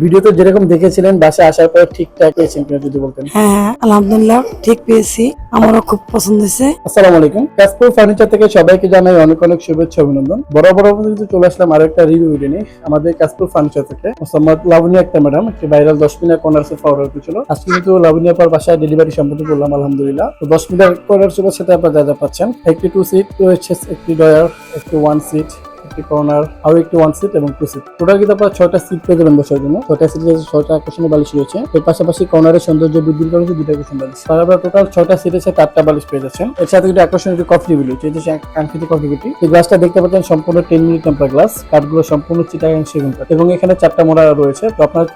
ভিডিওতে যেরকম দেখেছিলেন বাসায় আসার পর ঠিকঠাক পেয়েছেন কিনা যদি বলতেন। হ্যাঁ আলহামদুলিল্লাহ ঠিক পেয়েছি। আমারও খুব পছন্দ হয়েছে। আসসালামু আলাইকুম। কাশপুর ফার্নিচার থেকে সবাইকে জানাই অনেক অনেক শুভেচ্ছা অভিনন্দন। বড় বড় কিন্তু চলে আসলাম আরও একটা রিভিউ ভিডিও নিয়ে। আমাদের কাশপুর ফার্নিচার থেকে মোসাম্মদ লাবণী একটা ম্যাডাম একটি ভাইরাল দশ মিনিট কর্নার সোফা অর্ডার করেছিল আজকে কিন্তু লাবণী আপার বাসায় ডেলিভারি সম্পন্ন করলাম আলহামদুলিল্লাহ। তো দশ মিনিট কর্নার সোফার সাথে আপনারা যা পাচ্ছেন। একটি টু সিট রয়েছে একটি ডয়ার একটি ওয়ান সিট একটি কর্নার আরও একটি ওয়ান সিট এবং টু সিট টোটাল কিন্তু আপনার ছয়টা সিট পেয়ে যাবেন বসার জন্য। ছয়টা সিট ছয়টা আকর্ষণীয় বালিশ রয়েছে। এর পাশাপাশি কর্নারের সৌন্দর্য বৃদ্ধির কারণে দুটো আকর্ষণ বালিশ। তার আপনার টোটাল ছয়টা সিট আছে চারটা বালিশ পেয়ে যাচ্ছেন। এর সাথে কিন্তু আকর্ষণীয় কফি টেবিল রয়েছে যে কাঙ্ক্ষিত কফি টেবিল এই গ্লাসটা দেখতে পাচ্ছেন সম্পূর্ণ টেন মিনিট টেম্পার গ্লাস কাঠগুলো সম্পূর্ণ চিটাগাং সেগুন কাঠ এবং এখানে চারটা মোড়া রয়েছে। তো আপনার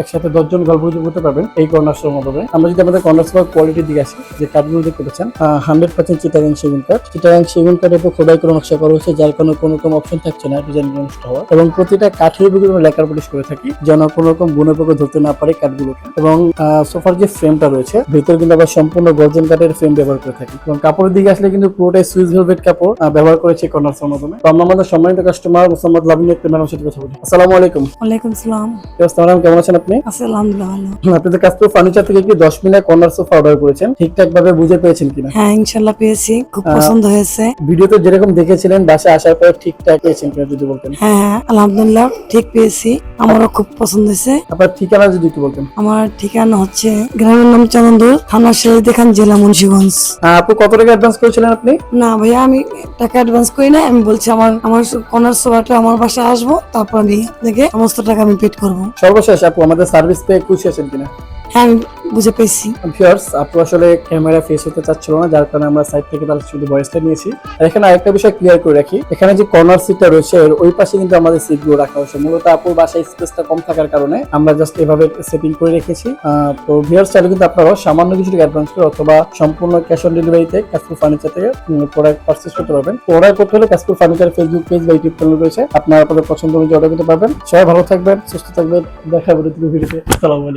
একসাথে দশজন গল্প করতে পারবেন এই কর্নার শোর মাধ্যমে। আমরা যদি আমাদের কর্নার শোর কোয়ালিটির দিকে আসি, যে কাঠগুলো দেখতে পাচ্ছেন হান্ড্রেড পার্সেন্ট চিটাগাং সেগুন কাঠ চিটাগাং সেগুন কাঠের উপর খোদাই করে নকশা করা হয়েছে, যার কারণে কোনো রকম অপশন থাকছে না ডিজাইন নষ্ট হওয়ার এবং প্রতিটা কাঠের উপর আমরা লেখার পলিশ করে থাকি যেন কোনো রকম গুণের পক্ষে ধরতে না পারে কাঠগুলোকে। এবং সোফার যে ফ্রেমটা রয়েছে ভিতরে কিন্তু আবার সম্পূর্ণ গর্জন কাঠের ফ্রেম ব্যবহার করে থাকি। এবং কাপড়ের দিকে আসলে কিন্তু পুরোটাই সুইস ভেলভেট কাপড় ব্যবহার করেছে কর্নার শোর মাধ্যমে। তো আমরা আমাদের সম্মানিত কাস্টমার মোসাম্মদ লাভিনী একটা ম্যাডাম সাথে কথা বলি। আসসালামু আলাইকুম। ওয়ালাইকুম সালাম। কি ম্যাডাম কেমন আছেন আপনি? আলহামদুলিল্লাহ আপনাদের কাছ থেকে ফার্নিচার থেকে কি দশ মিনিট কর্নার সোফা অর্ডার করেছেন? ঠিকঠাক ভাবে বুঝে পেয়েছেন কিনা? হ্যাঁ ইনশাল্লাহ পেয়েছি। খুব পছন্দ হয়েছে। ভিডিওতে যেরকম দেখেছিলেন বাসায় আসার পর ঠিকঠাক পেয়েছেন কিনা যদি বলতেন? হ্যাঁ আলহামদুলিল্লাহ ঠিক পেয়েছি। আমারও খুব পছন্দ হয়েছে। আপনার ঠিকানা যদি একটু বলতেন। আমার ঠিকানা হচ্ছে গ্রামের নাম চন্দনদুর থানা শেষ দেখান জেলা মুন্সিগঞ্জ। আপু কত টাকা অ্যাডভান্স করেছিলেন আপনি? না ভাইয়া আমি টাকা অ্যাডভান্স করি না আমি বলছি আমার আমার কনার সোফাটা আমার বাসায় আসব তারপর আমি আপনাকে সমস্ত টাকা আমি পেড করব। সর্বশেষ আপু আমাদের সার্ভিস পেয়ে খুশি আছেন কিনা? হ্যাঁ বুঝে পেয়েছি। ভিউয়ার্স আপু আসলে ক্যামেরা ফেস হতে চাচ্ছিল না, যার কারণে আমরা সাইড থেকে তার শুধু ভয়েসটা নিয়েছি। আর এখানে আরেকটা বিষয় ক্লিয়ার করে রাখি, এখানে যে কর্নার সিটটা রয়েছে ওই পাশে কিন্তু আমাদের সিটগুলো রাখা হয়েছে। মূলত আপুর বাসায় স্পেসটা কম থাকার কারণে আমরা জাস্ট এভাবে সেটিং করে রেখেছি। তো ভিউয়ার্স চাইলে কিন্তু আপনারাও সামান্য কিছু অ্যাডভান্স করে অথবা সম্পূর্ণ ক্যাশ অন ডেলিভারিতে ক্যাশপুর ফার্নিচার থেকে প্রোডাক্ট পারচেস করতে পারবেন। অর্ডার করতে হলে ক্যাশপুর ফার্নিচার ফেসবুক পেজ বা ইউটিউব চ্যানেল রয়েছে। আপনারা আপনাদের পছন্দ অনুযায়ী অর্ডার করতে পারবেন। সবাই ভালো থাকবেন, সুস্থ থাকবেন। দেখা হবে ভিডিওতে আসসালামু আলাইকুম।